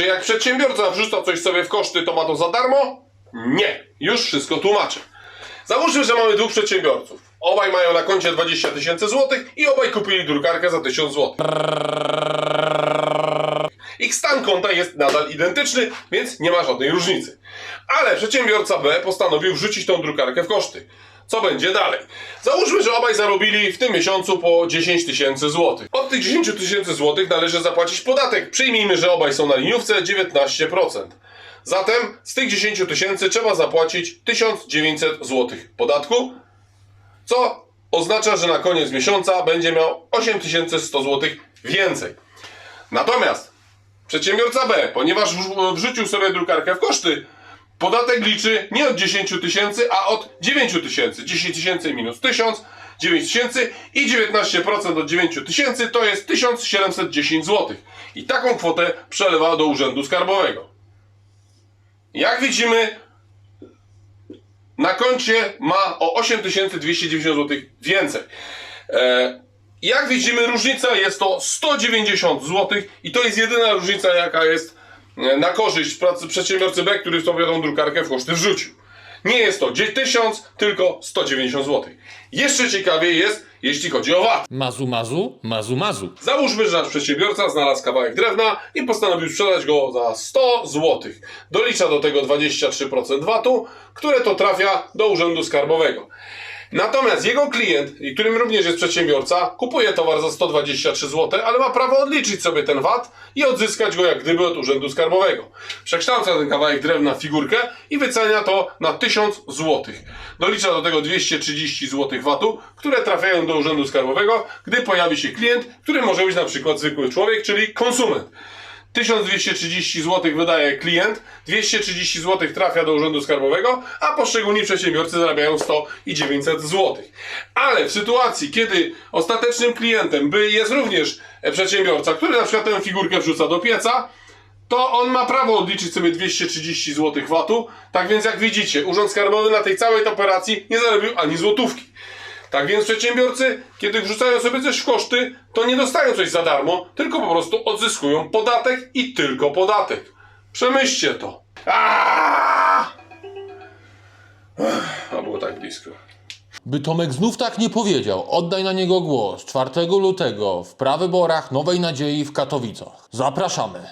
Czy jak przedsiębiorca wrzuca coś sobie w koszty, to ma to za darmo? Nie. Już wszystko tłumaczę. Załóżmy, że mamy dwóch przedsiębiorców. Obaj mają na koncie 20 tysięcy złotych i obaj kupili drukarkę za 1000 złotych. Ich stan konta jest nadal identyczny, więc nie ma żadnej różnicy. Ale przedsiębiorca B postanowił wrzucić tą drukarkę w koszty. Co będzie dalej? Załóżmy, że obaj zarobili w tym miesiącu po 10 tysięcy złotych. Od tych 10 tysięcy złotych należy zapłacić podatek. Przyjmijmy, że obaj są na liniówce 19%. Zatem z tych 10 tysięcy trzeba zapłacić 1900 złotych podatku, co oznacza, że na koniec miesiąca będzie miał 8100 złotych więcej. Natomiast Przedsiębiorca B, ponieważ wrzu- wrzucił sobie drukarkę w koszty, podatek liczy nie od 10 tysięcy, a od 9 tysięcy. 10 tysięcy minus 1000, 9 tysięcy i 19% od 9 tysięcy to jest 1710 zł. I taką kwotę przelewa do Urzędu Skarbowego. Jak widzimy, na koncie ma o 8290 zł więcej. E, jak widzimy, różnica jest to 190 zł i to jest jedyna różnica, jaka jest e, na korzyść pracy przedsiębiorcy B, który sobie tą drukarkę w koszty wrzucił. Nie jest to 1000, tylko 190 zł. Jeszcze ciekawiej jest, jeśli chodzi o VAT. Mazu, mazu, mazu, mazu. Załóżmy, że nasz przedsiębiorca znalazł kawałek drewna i postanowił sprzedać go za 100 zł. Dolicza do tego 23% VAT-u, które to trafia do Urzędu Skarbowego. Natomiast jego klient, którym również jest przedsiębiorca, kupuje towar za 123 zł, ale ma prawo odliczyć sobie ten VAT i odzyskać go jak gdyby od Urzędu Skarbowego. Przekształca ten kawałek drewna w figurkę i wycenia to na 1000 zł. Dolicza do tego 230 zł VAT-u, które trafiają do Urzędu Skarbowego, gdy pojawi się klient, który może być na przykład zwykły człowiek, czyli konsument. 1230 zł wydaje klient, 230 zł trafia do Urzędu Skarbowego, a poszczególni przedsiębiorcy zarabiają 100 i 900 zł. Ale w sytuacji, kiedy ostatecznym klientem by jest również e, przedsiębiorca, który na przykład tę figurkę wrzuca do pieca, to on ma prawo odliczyć sobie 230 zł VAT-u. Tak więc jak widzicie, Urząd Skarbowy na tej całej operacji nie zarobił ani złotówki. Tak więc przedsiębiorcy, kiedy wrzucają sobie coś w koszty, to nie dostają coś za darmo, tylko po prostu odzyskują podatek i tylko podatek. Przemyślcie to. Aaaa! A było tak blisko. By Tomek znów tak nie powiedział, oddaj na niego głos 4 lutego w prawyborach Nowej Nadziei w Katowicach. Zapraszamy.